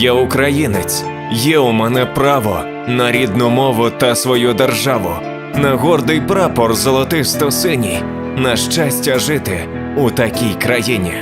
Я українець, є у мене право на рідну мову та свою державу, на гордий прапор золотисто-синій, на щастя жити у такій країні.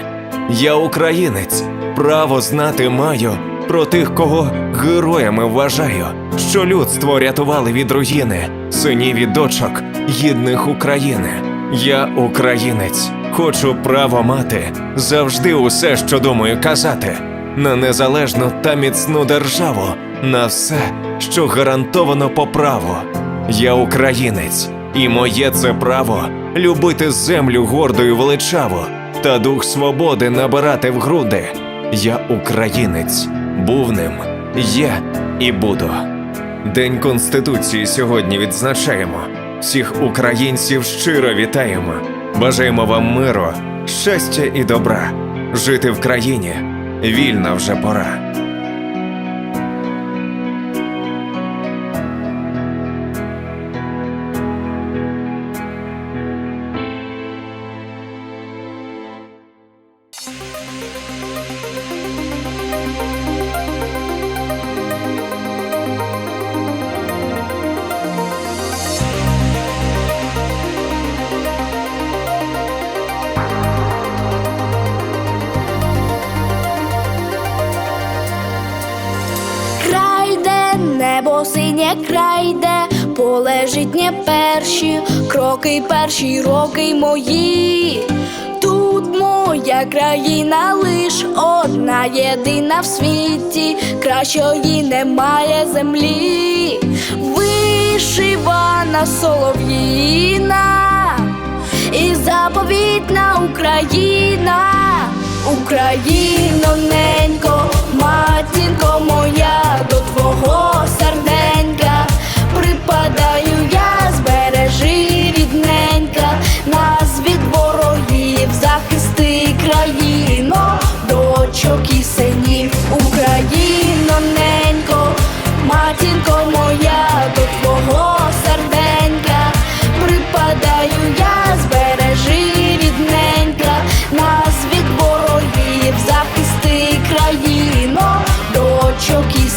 Я українець, право знати маю про тих, кого героями вважаю, що людство рятували від руїни, синів і дочок, гідних України. Я українець, хочу право мати завжди усе, що думаю казати, на незалежну та міцну державу, на все, що гарантовано по праву. Я українець, і моє це право любити землю гордо і величаво, та дух свободи набирати в груди. Я українець, був ним, є і буду. День Конституції сьогодні відзначаємо. Всіх українців щиро вітаємо. Бажаємо вам миру, щастя і добра. Жити в країні вільна вже пора. Кроки, перші роки мої. Тут моя країна лиш одна єдина в світі, кращої немає землі, вишивана солов'їна. І заповітна Україна, Україно, ненько, матінко моя, до твого дочок і синів, Україно, ненько, матінко моя, до твого серденька, припадаю я, збережи рідненька, нас від ворогів, захисти країно, дочок і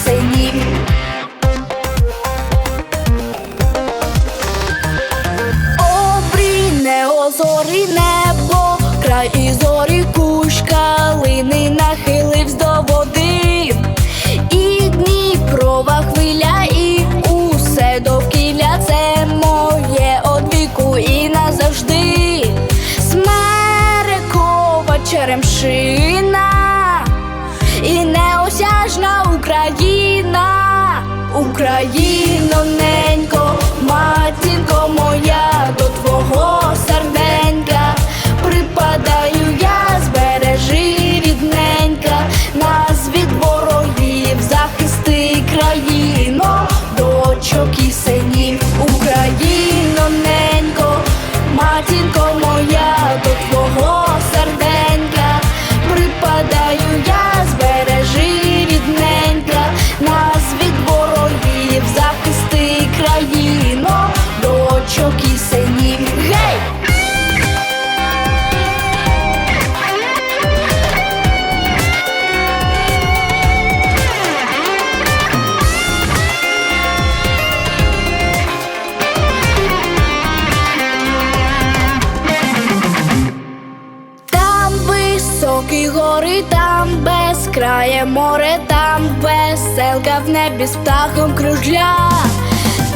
з птахом кружля,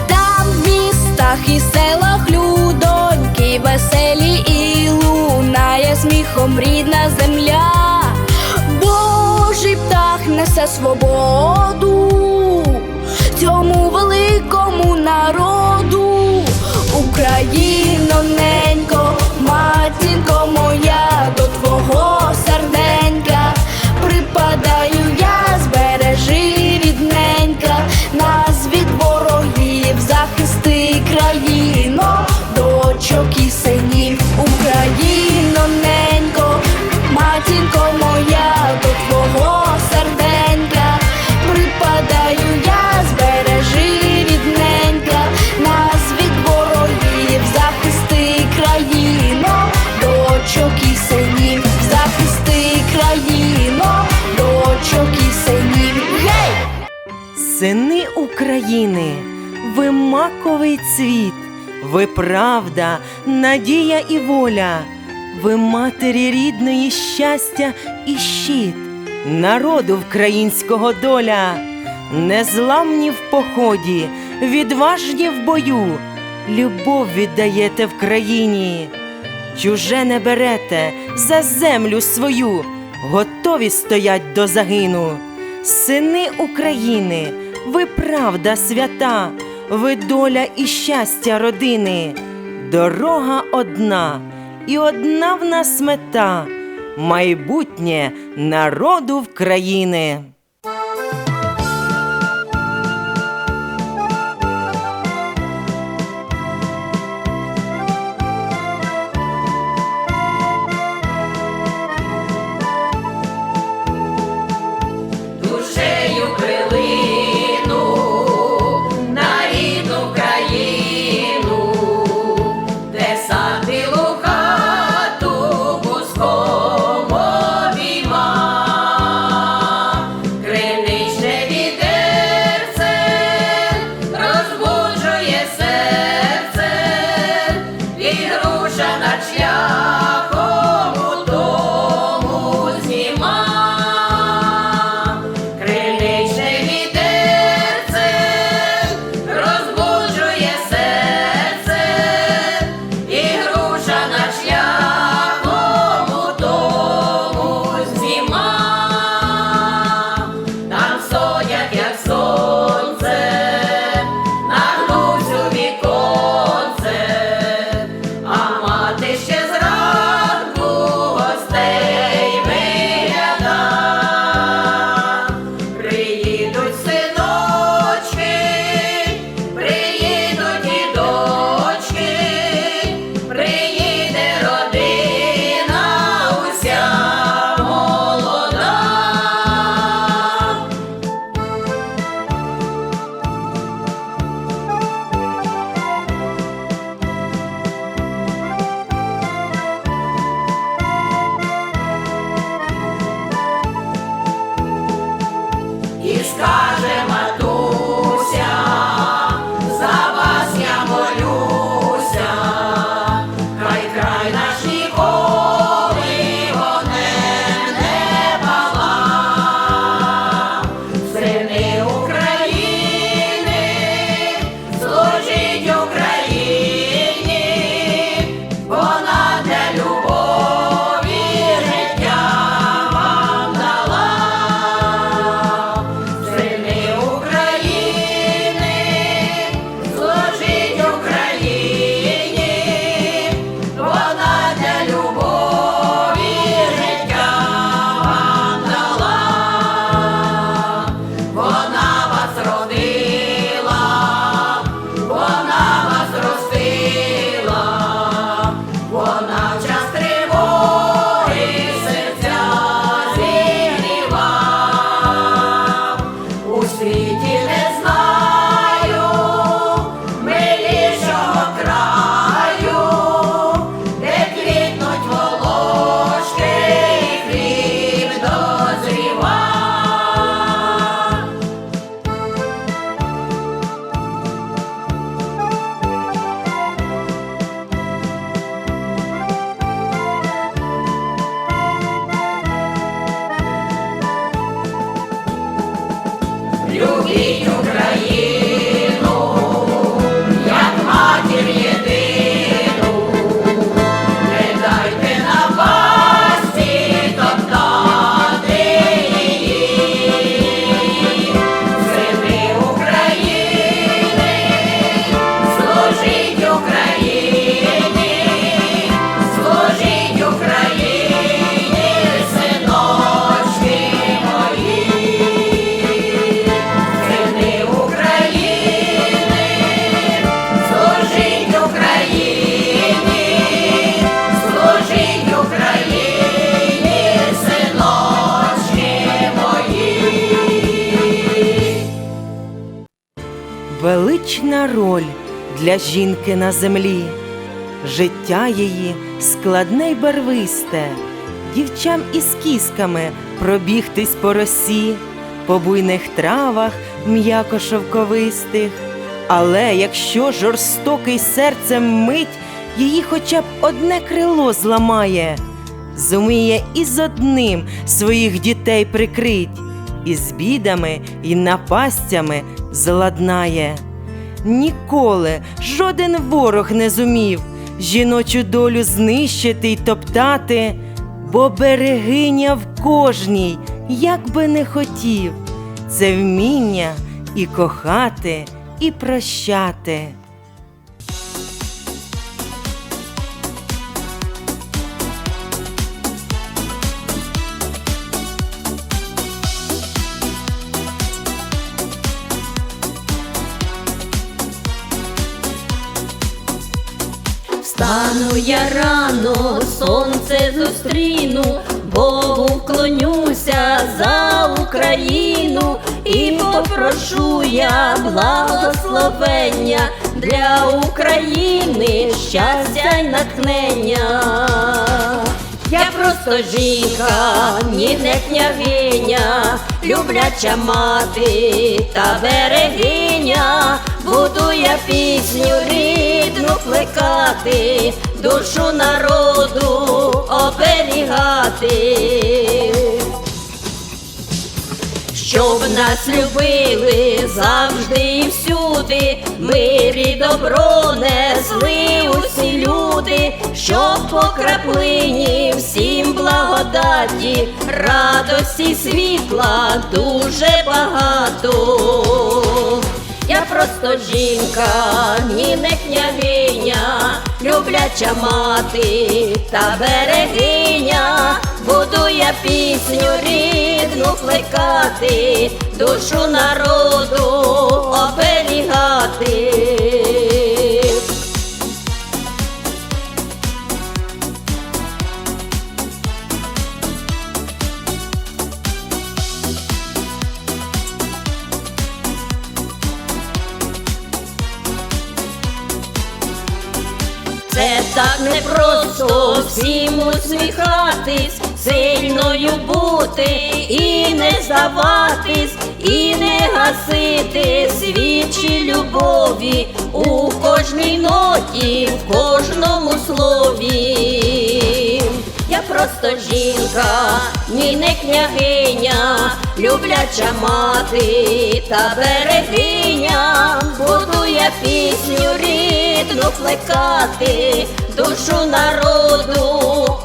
там в містах і селах людоньки веселі і лунає сміхом рідна земля. Божий птах несе свободу України, ви маковий цвіт, ви правда, надія і воля, ви матері рідної щастя і щит, народу українського доля, незламні в поході, відважні в бою, любов віддаєте в країні, чуже не берете за землю свою, готові стоять до загину. Сини України, ви правда свята, ви доля і щастя родини, дорога одна і одна в нас мета, майбутнє народу в країни. велична роль для жінки на землі, життя її складне й барвисте, дівчам із кісками пробігтись по росі, по буйних травах м'яко шовковистих. Але якщо жорстокий серцем мить, її хоча б одне крило зламає, зуміє і з одним своїх дітей прикрить, і з бідами, і напастями зладнає. Ніколи жоден ворог не зумів жіночу долю знищити й топтати, бо берегиня в кожній, як би не хотів, це вміння і кохати, і прощати. Встану я рано, сонце зустріну, Богу вклонюся за Україну і попрошу я благословення для України, щастя й натхнення. Я просто жінка, ні не княгиня, любляча мати та берегиня, буду я пісню рідну плекати, душу народу оберігати. Щоб нас любили завжди і всюди, мир і добро несли усі люди, щоб по краплині всім благодаті, радості світла дуже багато. Я просто жінка, ні не княгиня, любляча мати та берегиня, буду я пісню рідну плекати, душу народу оберігати. Так непросто всім усміхатись, сильною бути і не здаватись, і не гасити свічі любові у кожній ноті, в кожному слові. Просто жінка, ні не княгиня, любляча мати та берегиня, буду я пісню рідну плекати, душу народу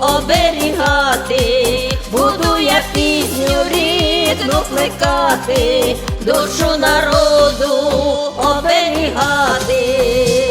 оберігати, буду я пісню рідну плекати, душу народу оберігати.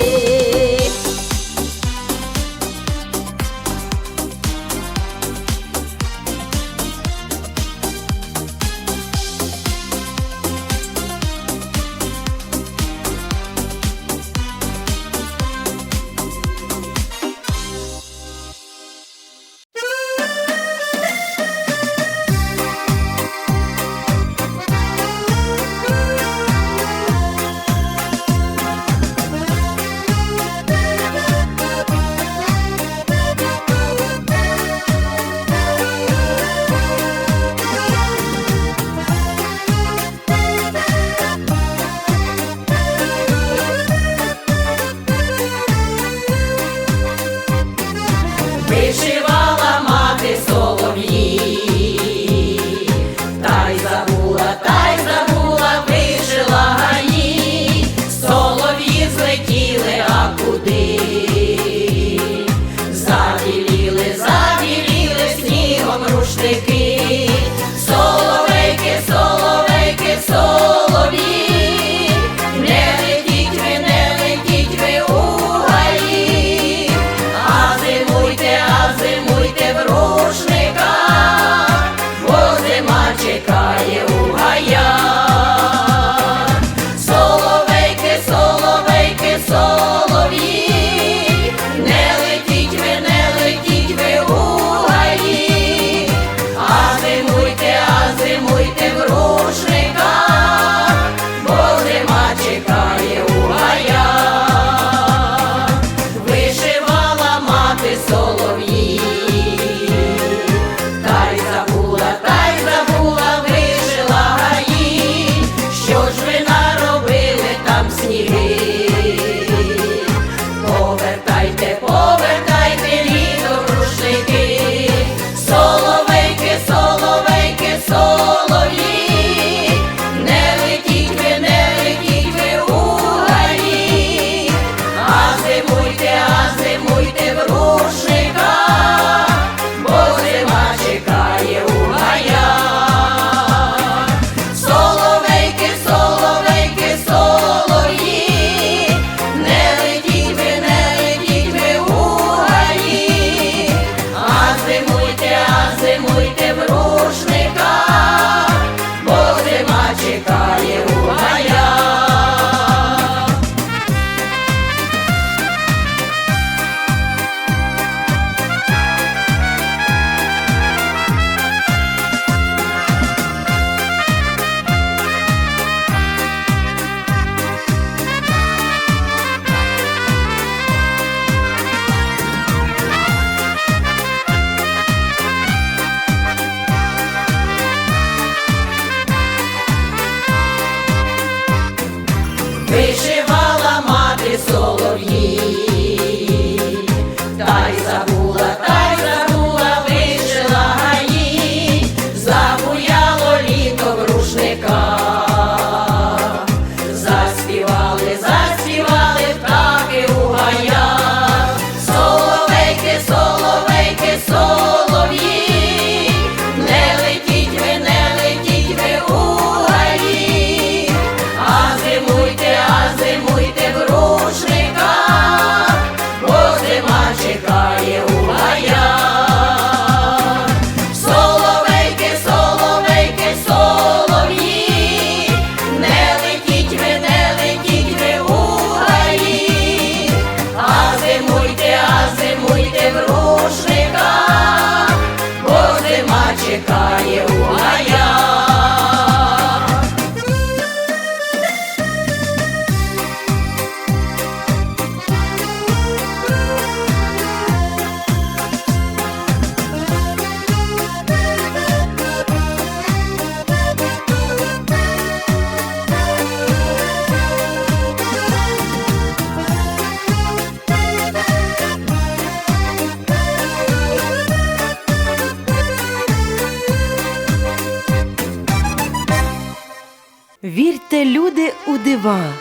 Вірте, люди, у дива,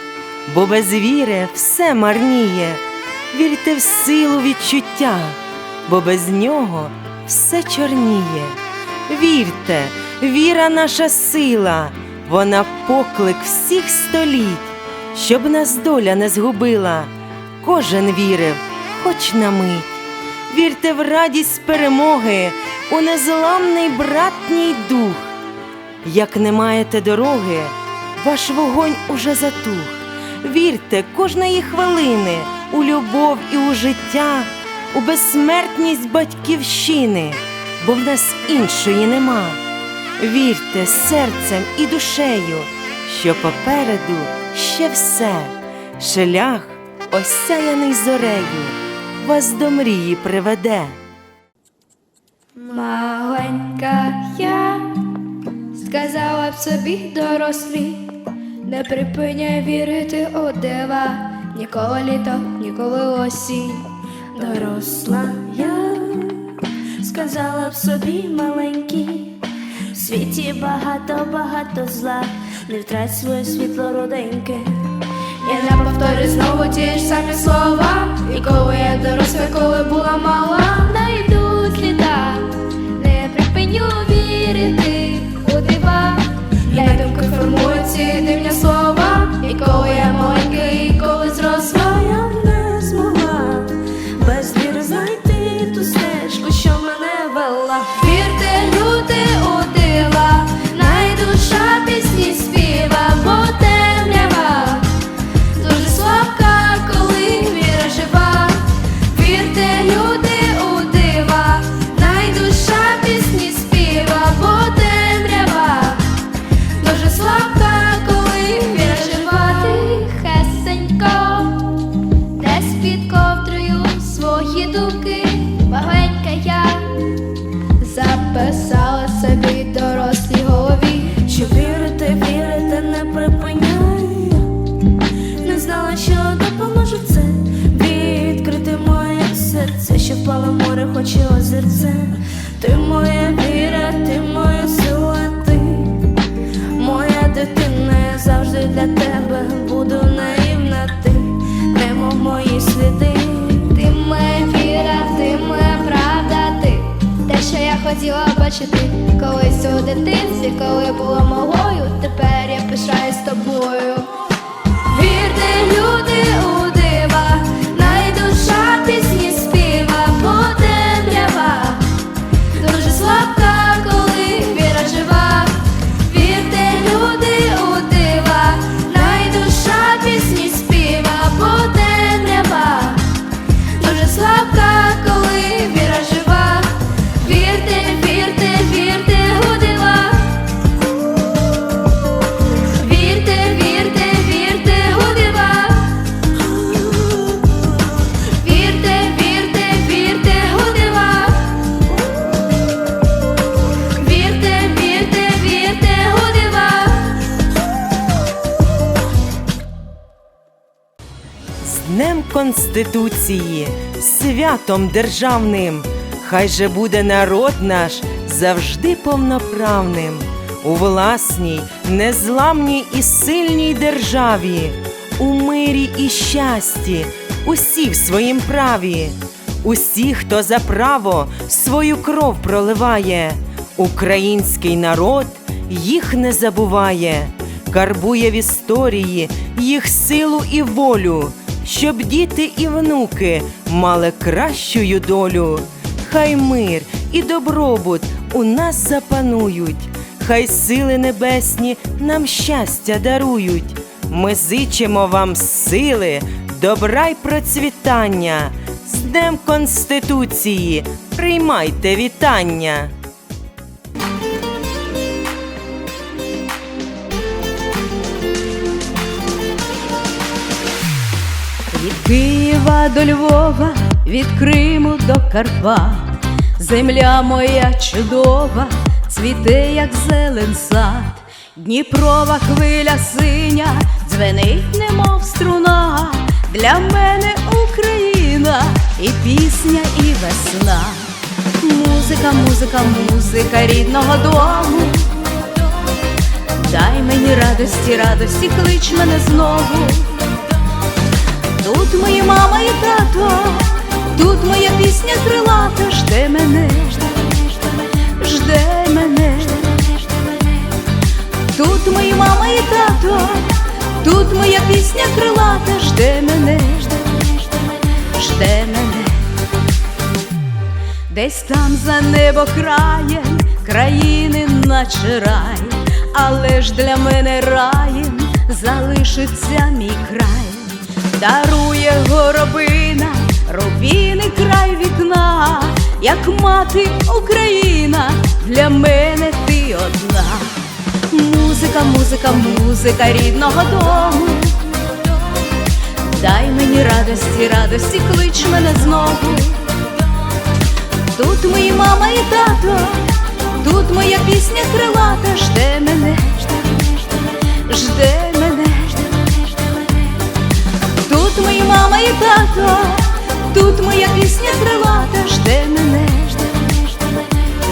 бо без віри все марніє. Вірте в силу відчуття, бо без нього все чорніє. Вірте, віра наша сила, вона поклик всіх століть, щоб нас доля не згубила. Кожен вірив, хоч на мить. Вірте в радість перемоги, у незламний братній дух. Як не маєте дороги, ваш вогонь уже затух. Вірте кожної хвилини у любов і у життя, у безсмертність батьківщини, бо в нас іншої нема. Вірте серцем і душею, що попереду ще все, шлях осяяний зорею, вас до мрії приведе. Маленька я сказала б собі дорослі, не припиняй вірити у дива, ніколи літо, ніколи осінь. Доросла я сказала б собі маленький, в світі багато, багато зла, не втрать своє світло роденьке. Я не повторю знову ті ж самі слова. І коли я доросла, коли була мала, найдуть літа, не припиню вірити й ці дивні слова. І коли я маленька, в море, озерце. Ти моя віра, ти моя сила, ти моя дитина, я завжди для тебе буду наївна, ти немов мої сліди. Ти моя віра, ти моя правда, ти те, що я хотіла бачити Конституції, святом державним, хай же буде народ наш завжди повноправним, у власній, незламній і сильній державі, у мирі і щасті, усі в своїм праві, усі, хто за право свою кров проливає, український народ їх не забуває. Карбує в історії їх силу і волю, щоб діти і внуки мали кращую долю. Хай мир і добробут у нас запанують, хай сили небесні нам щастя дарують. Ми зичимо вам сили, добра й процвітання. З Днем Конституції приймайте вітання. Києва до Львова, від Криму до Карпат, земля моя чудова, цвіте, як зелен сад, Дніпрова хвиля синя, дзвенить, немов струна, для мене Україна і пісня, і весна. Музика, музика, музика рідного дому, Дай мені радості, радості, клич мене знову. Тут мої мама і тато, тут моя пісня крилата, жде мене, жде мене. Тут мої мама і тато, тут моя пісня крилата, жде мене, жде мене. Десь там за небо краєм країни наче рай, але ж для мене раєм залишиться мій край, дарує горобина, рубіний край вікна, як мати Україна, для мене ти одна. Музика, музика, музика рідного дому. Дай мені радості, радості, клич мене знову. Тут мої мама і тато, тут моя пісня крилата, жде мене, і тут моя пісня крилата, жде мене,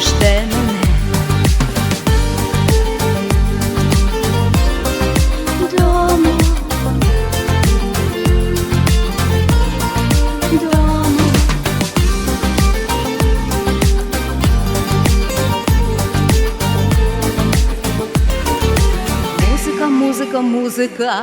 жде мене. Дому, дому. Музика, музика, музика,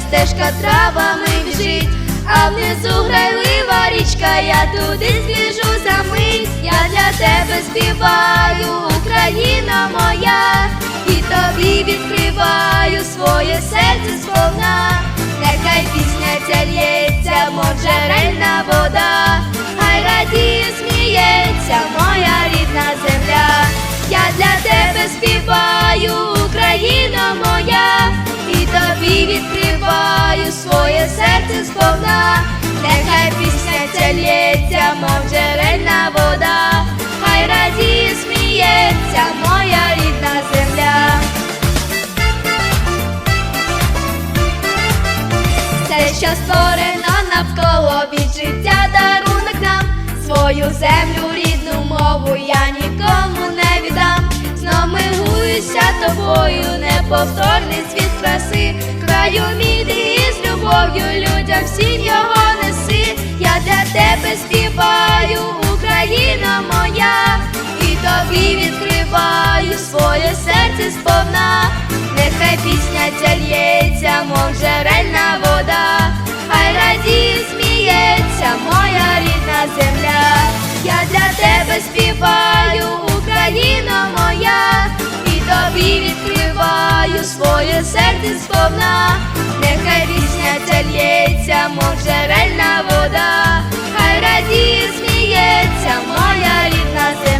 стрічка, стежка травами біжить, а внизу грайлива річка, я туди збіжу за мить, я для тебе співаю, Україна моя, і тобі відкриваю своє серце сповна. Нехай пісня ця лється, тобі відкриваю своє серце сповна. Нехай пісня ця лється, мов джерельна вода, хай радіє, сміється моя рідна земля. Все, що створено навколо від життя дарунок нам свою землю, рідну мову я нікому не милуюся тобою, неповторний світ краси, краю мій ти з любов'ю, людям всім його неси. Я для тебе співаю, Україна моя, і тобі відкриваю своє серце сповна. Нехай пісня ця лється, мов джерельна вода, хай радіє, сміється моя рідна земля. Я для тебе співаю, Україна моя, і тобі відкриваю своє серце сповна. Нехай різняться лється, мов джерельна вода, хай радіє, сміється моя рідна земля.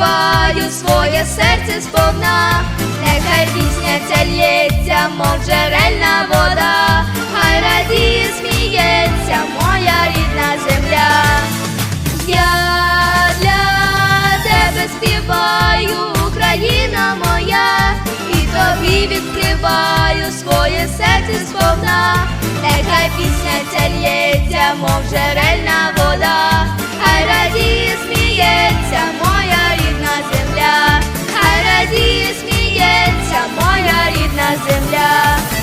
Відкриваю своє серце сповна. Нехай пісня ця лється, мов джерельна вода, хай радіє, сміється моя рідна земля. Я для тебе співаю, Україна моя, і тобі відкриваю своє серце сповна. нехай пісня ця лється, мов джерельна вода, хай радіє, моя рідна земля, хай радіє, моя рідна земля.